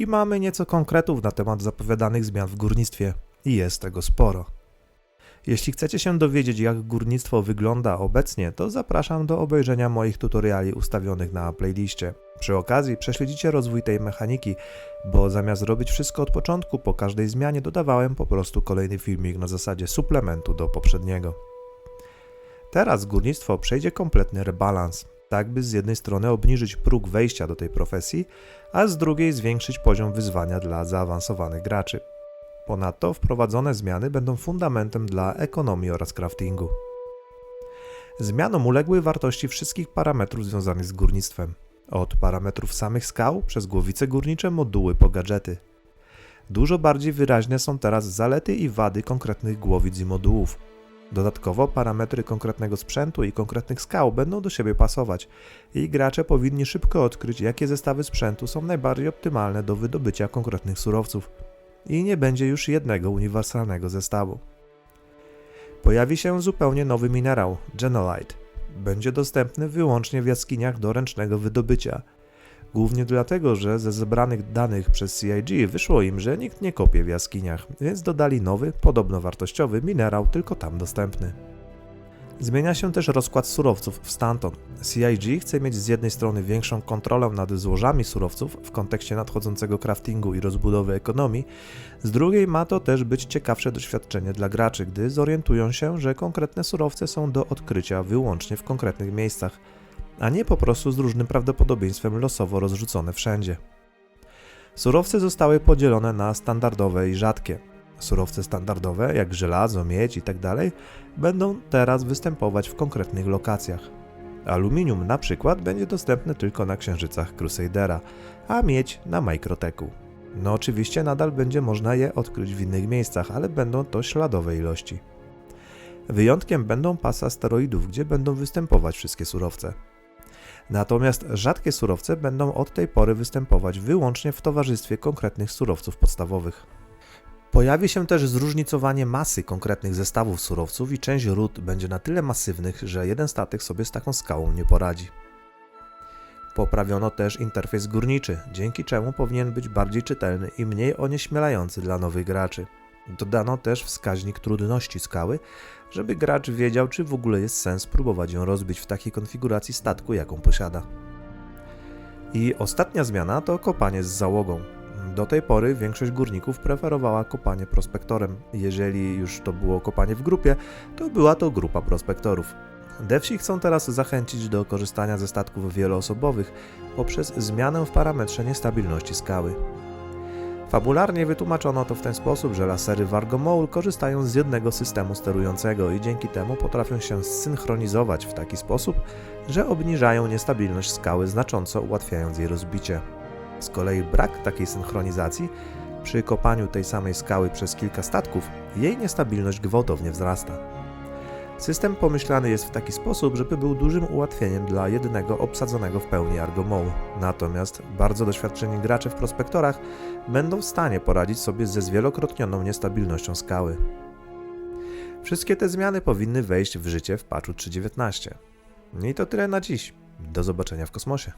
i mamy nieco konkretów na temat zapowiadanych zmian w górnictwie. I jest tego sporo. Jeśli chcecie się dowiedzieć, jak górnictwo wygląda obecnie, to zapraszam do obejrzenia moich tutoriali ustawionych na playliście. Przy okazji prześledzicie rozwój tej mechaniki, bo zamiast robić wszystko od początku, po każdej zmianie dodawałem po prostu kolejny filmik na zasadzie suplementu do poprzedniego. Teraz górnictwo przejdzie kompletny rebalans, tak by z jednej strony obniżyć próg wejścia do tej profesji, a z drugiej zwiększyć poziom wyzwania dla zaawansowanych graczy. Ponadto wprowadzone zmiany będą fundamentem dla ekonomii oraz craftingu. Zmianom uległy wartości wszystkich parametrów związanych z górnictwem. Od parametrów samych skał, przez głowice górnicze, moduły po gadżety. Dużo bardziej wyraźne są teraz zalety i wady konkretnych głowic i modułów. Dodatkowo parametry konkretnego sprzętu i konkretnych skał będą do siebie pasować i gracze powinni szybko odkryć, jakie zestawy sprzętu są najbardziej optymalne do wydobycia konkretnych surowców. I nie będzie już jednego uniwersalnego zestawu. Pojawi się zupełnie nowy minerał Genolite. Będzie dostępny wyłącznie w jaskiniach do ręcznego wydobycia. Głównie dlatego, że ze zebranych danych przez CIG wyszło im, że nikt nie kopie w jaskiniach, więc dodali nowy, podobno wartościowy minerał tylko tam dostępny. Zmienia się też rozkład surowców w Stanton. CIG chce mieć z jednej strony większą kontrolę nad złożami surowców w kontekście nadchodzącego craftingu i rozbudowy ekonomii, z drugiej ma to też być ciekawsze doświadczenie dla graczy, gdy zorientują się, że konkretne surowce są do odkrycia wyłącznie w konkretnych miejscach, a nie po prostu z różnym prawdopodobieństwem losowo rozrzucone wszędzie. Surowce zostały podzielone na standardowe i rzadkie. Surowce standardowe, jak żelazo, miedź itd., będą teraz występować w konkretnych lokacjach. Aluminium na przykład będzie dostępne tylko na księżycach Crusadera, a miedź na Microteku. No oczywiście nadal będzie można je odkryć w innych miejscach, ale będą to śladowe ilości. Wyjątkiem będą pasy asteroidów, gdzie będą występować wszystkie surowce. Natomiast rzadkie surowce będą od tej pory występować wyłącznie w towarzystwie konkretnych surowców podstawowych. Pojawi się też zróżnicowanie masy konkretnych zestawów surowców i część ród będzie na tyle masywnych, że jeden statek sobie z taką skałą nie poradzi. Poprawiono też interfejs górniczy, dzięki czemu powinien być bardziej czytelny i mniej onieśmielający dla nowych graczy. Dodano też wskaźnik trudności skały, żeby gracz wiedział, czy w ogóle jest sens próbować ją rozbić w takiej konfiguracji statku, jaką posiada. I ostatnia zmiana to kopanie z załogą. Do tej pory większość górników preferowała kopanie prospektorem. Jeżeli już to było kopanie w grupie, to była to grupa prospektorów. Devsi chcą teraz zachęcić do korzystania ze statków wieloosobowych poprzez zmianę w parametrze niestabilności skały. Fabularnie wytłumaczono to w ten sposób, że lasery Vargo korzystają z jednego systemu sterującego i dzięki temu potrafią się zsynchronizować w taki sposób, że obniżają niestabilność skały znacząco ułatwiając jej rozbicie. Z kolei brak takiej synchronizacji przy kopaniu tej samej skały przez kilka statków, jej niestabilność gwałtownie wzrasta. System pomyślany jest w taki sposób, żeby był dużym ułatwieniem dla jednego obsadzonego w pełni Argomołu. Natomiast bardzo doświadczeni gracze w prospektorach będą w stanie poradzić sobie ze zwielokrotnioną niestabilnością skały. Wszystkie te zmiany powinny wejść w życie w patchu 3.19. I to tyle na dziś. Do zobaczenia w kosmosie.